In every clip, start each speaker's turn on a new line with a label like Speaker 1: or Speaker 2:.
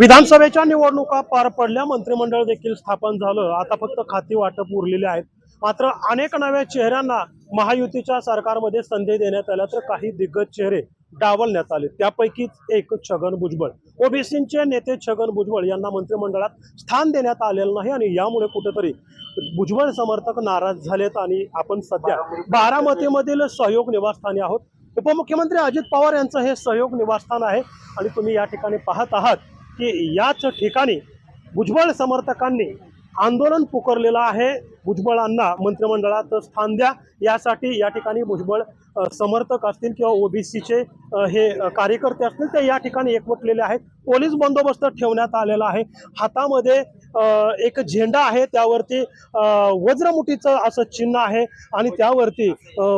Speaker 1: विधानसभेच्या निवडणुका पार पडल्या मंत्रिमंडळ देखील स्थापन झालं. आता फक्त खाती वाटप उरलेले आहेत. मात्र अनेक नव्या चेहऱ्यांना महायुतीच्या सरकारमध्ये संधी देण्यात आल्या तर काही दिग्गज चेहरे डावलण्यात आले. त्यापैकीच एक छगन भुजबळ. ओबीसीचे नेते छगन भुजबळ यांना मंत्रिमंडळात स्थान देण्यात आलेलं नाही आणि यामुळे कुठेतरी भुजबळ समर्थक नाराज झालेत आणि आपण सध्या बारामतीमधील सहयोग निवासस्थानी आहोत. उपमुख्यमंत्री अजित पवार यांचं हे सहयोग निवासस्थान आहे आणि तुम्ही या ठिकाणी पाहत आहात. की याच ठिकाणी भुजबळ समर्थकांनी आंदोलन पुकारलेलं आहे. भुजबळांना मंत्रिमंडळात स्थान द्या. यासाठी या ठिकाणी भुजबळ समर्थक असतील किंवा ओबीसीचे हे कार्यकर्ते असतील ते या ठिकाणी एकवटलेले आहेत. पोलीस बंदोबस्त ठेवण्यात आलेला आहे. हातामध्ये एक झेंडा आहे त्यावरती वज्रमुठीचं असं चिन्ह आहे आणि त्यावरती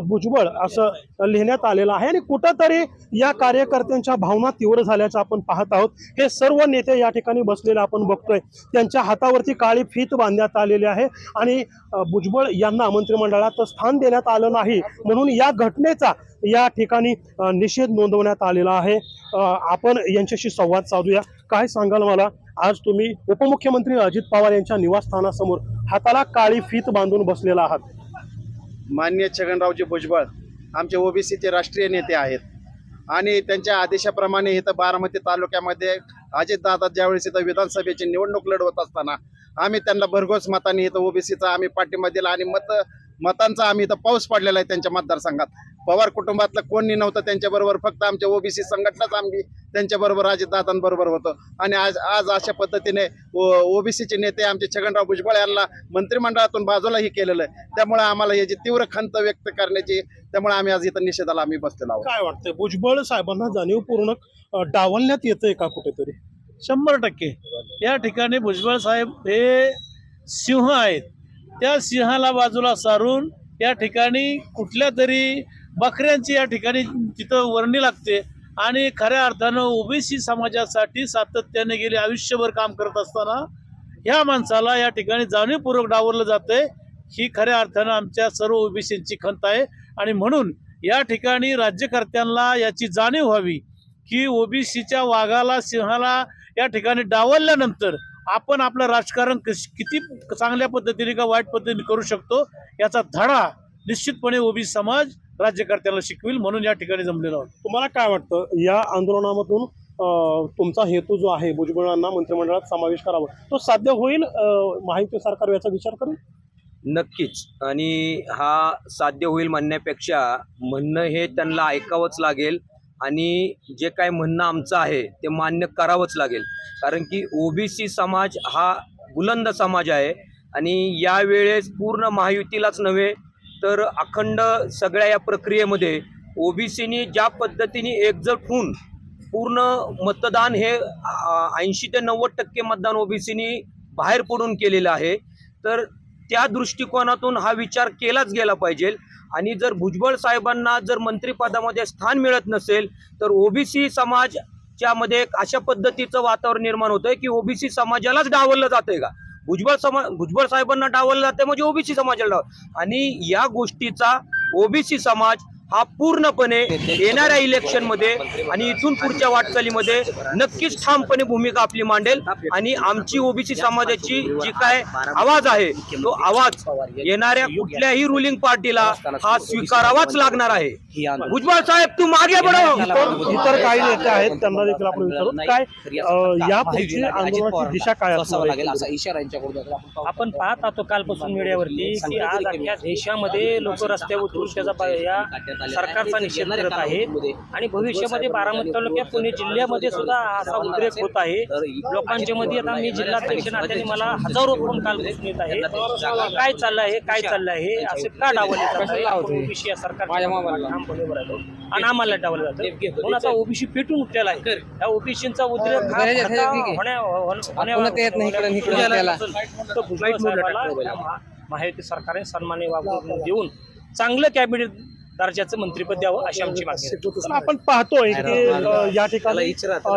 Speaker 1: भुजबळ असं लिहिण्यात आलेलं आहे आणि कुठंतरी या कार्यकर्त्यांच्या भावना तीव्र झाल्याचं आपण पाहत आहोत. हे सर्व नेते या ठिकाणी बसलेले आपण बघतोय. त्यांच्या हातावरती काळी फीत बांधण्यात आलेली आहे आणि भुजबळ यांना मंत्रिमंडळात स्थान देण्यात आलं नाही. म्हणून या घटनेचा या ठिकाणी निषेध नोंदवण्यात आलेला आहे. आपण यांच्याशी संवाद साधूया. काय सांगाल मला? आज तुम्ही उपमुख्यमंत्री अजित पवार यांच्या निवासस्थानासमोर हाताला काळी फीत बांधून बसलेला आहात.
Speaker 2: मान्य छगनरावजी भुजबळ आमचे ओबीसीचे राष्ट्रीय नेते आहेत. आणि त्यांच्या आदेशाप्रमाणे इथं बारामती तालुक्यामध्ये अजितदादा ज्यावेळेस इथं विधानसभेची निवडणूक लढवत असताना आम्ही त्यांना भरघोस मताने इथं ओबीसीचा आम्ही पाठिंबा दिला आणि मत मतांचा आम्ही इथं पाऊस पडलेला आहे त्यांच्या मतदारसंघात. पवार कुटुंबातलं कोणी नव्हतं त्यांच्याबरोबर फक्त आमच्या ओबीसी संघटनाच आम्ही त्यांच्याबरोबर अजितदादांबरोबर होतो. आणि आज आज अशा पद्धतीने ओबीसीचे नेते आमचे छगनराव भुजबळ यांना मंत्रिमंडळातून बाजूलाही केलेलं आहे. त्यामुळे आम्हाला याची तीव्र खंत व्यक्त करण्याची त्यामुळे आम्ही आज इथं निषेधाला आम्ही बसलेलो आहोत.
Speaker 1: काय वाटतंय? भुजबळ साहेबांना जाणीवपूर्वक डावलण्यात येतंय का कुठेतरी?
Speaker 3: शंभर टक्के. या ठिकाणी भुजबळ साहेब हे सिंह आहेत. त्या सिंहाला बाजूला सारून या ठिकाणी कुठल्या तरी बकऱ्यांची या ठिकाणी तिथं वर्णी लागते. आणि खऱ्या अर्थानं ओबीसी समाजासाठी सातत्याने गेले आयुष्यभर काम करत असताना ह्या माणसाला या ठिकाणी जाणीवपूर्वक डावरलं जाते ही खऱ्या अर्थानं आमच्या सर्व ओबीसींची खंत आहे. आणि म्हणून या ठिकाणी राज्यकर्त्यांना याची जाणीव व्हावी की ओबीसीच्या वाघाला सिंहाला या ठिकाणी डावलल्यानंतर आपण आपलं राजकारण कश किती चांगल्या पद्धतीने का वाईट पद्धतीने करू शकतो याचा धडा निश्चितपणे ओबीसी समाज राज्यकर्त्याला शिकविल म्हणून या ठिकाणी जमलेलो आहोत.
Speaker 1: तुम्हाला काय वाटतं? या आंदोलनामधून तुमचा हेतू जो आहे भुजबळांना मंत्रिमंडळात समावेश करावा तो साध्य होईल? अ, महायुती सरकार याचा विचार करेल?
Speaker 4: नक्कीच. आणि हा साध्य होईल म्हणण्यापेक्षा म्हणणं हे त्यांना ऐकावंच लागेल आणि जे काय म्हणणं आमचं आहे ते मान्य करावंच लागेल. कारण की ओबीसी समाज हा बुलंद समाज आहे आणि यावेळेस पूर्ण महायुतीलाच नव्हे तर अखंड सगळ्या या प्रक्रियेमध्ये ओबीसीनी ज्या पद्धतीने एकजट होऊन पूर्ण मतदान हे ऐंशी ते नव्वद टक्के मतदान ओबीसीनी बाहेर पडून केलेलं आहे. तर त्या दृष्टिकोनातून हा विचार केलाच गेला पाहिजे. आणि जर भुजबळ साहेबांना जर मंत्रिपदामध्ये स्थान मिळत नसेल तर ओबीसी समाजच्यामध्ये एक अशा पद्धतीचं वातावरण निर्माण होतंय की ओबीसी समाजालाच डावललं जातंय का? भुजबळ समा भुजबळ साहेबांना डावलं जाते म्हणजे ओबीसी समाजाला डाव आणि या गोष्टीचा ओबीसी समाज हा पूर्णपणे येणाऱ्या इलेक्शनमध्ये आणि इथून पुढच्या वाटचालीमध्ये नक्कीच ठामपणे भूमिका आपली मांडेल आणि आमची ओबीसी समाजाची जी काय आवाज आहे तो आवाज येणाऱ्या कुठल्याही रुलिंग पार्टीला हा स्वीकारावाच लागणार आहे भुजबळ साहेब तू मागे बढो
Speaker 1: इतर काही नेते आहेत त्यांना देखील आपण विचारू काय अ, या पुढची आंदोलनाची दिशा काय असणार आहे?
Speaker 5: असा इशारा यांच्याकडून. आपण
Speaker 6: आपण पाहत आहोत कालपासून मीडियावरती की आज अख्ख्या देशामध्ये लोक रस्त्यावर उतरून त्याचा या सरकारचा निषेध करत आहेत आणि भविष्यामध्ये बारामती तालुक्यात पुणे जिल्ह्यामध्ये सुद्धा असा उद्रेक होत आहे लोकांच्या मध्ये आता मी जिल्हाध्यक्ष नात्याने मला हजारो फोन कालपासून येत आहे काय चाललं आहे काय चाललं आहे असे का डावले जात आहे ओबीसी या सरकार आणि आम्हाला डावलं जातं म्हणून आता ओबीसी पेटून उठलेला आहे त्या ओबीसीचा उद्रेक हा
Speaker 5: आहे.
Speaker 6: या महायुती सरकारने सन्मानी वागणूक देऊन चांगलं कॅबिनेट दर्जाचं मंत्रिपद द्यावं अशी आमची मागणी.
Speaker 1: तर आपण पाहतोय की या ठिकाणी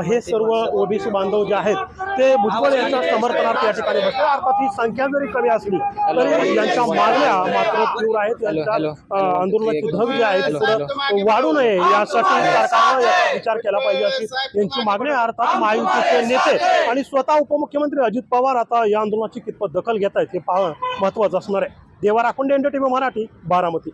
Speaker 1: हे सर्व ओबीसी बांधव जे आहेत ते भुजबळ यांच्या समर्थनार्थ या ठिकाणी बसले. अर्थात ही संख्या जरी कमी असली तरी यांच्या मागण्या मात्र तीव्र आहेत. यांच्या आंदोलनाची धग जी आहे ती वाढू नये यासाठी सरकारनं याचा विचार केला पाहिजे अशी यांची मागणी आहे. अर्थात महायुतीचे नेते आणि स्वतः उपमुख्यमंत्री अजित पवार आता या आंदोलनाची कितपत दखल घेत आहेत हे पाहणं महत्वाचं असणार आहे. देवा राखुंडे एनडीटीव्ही मराठी बारामती.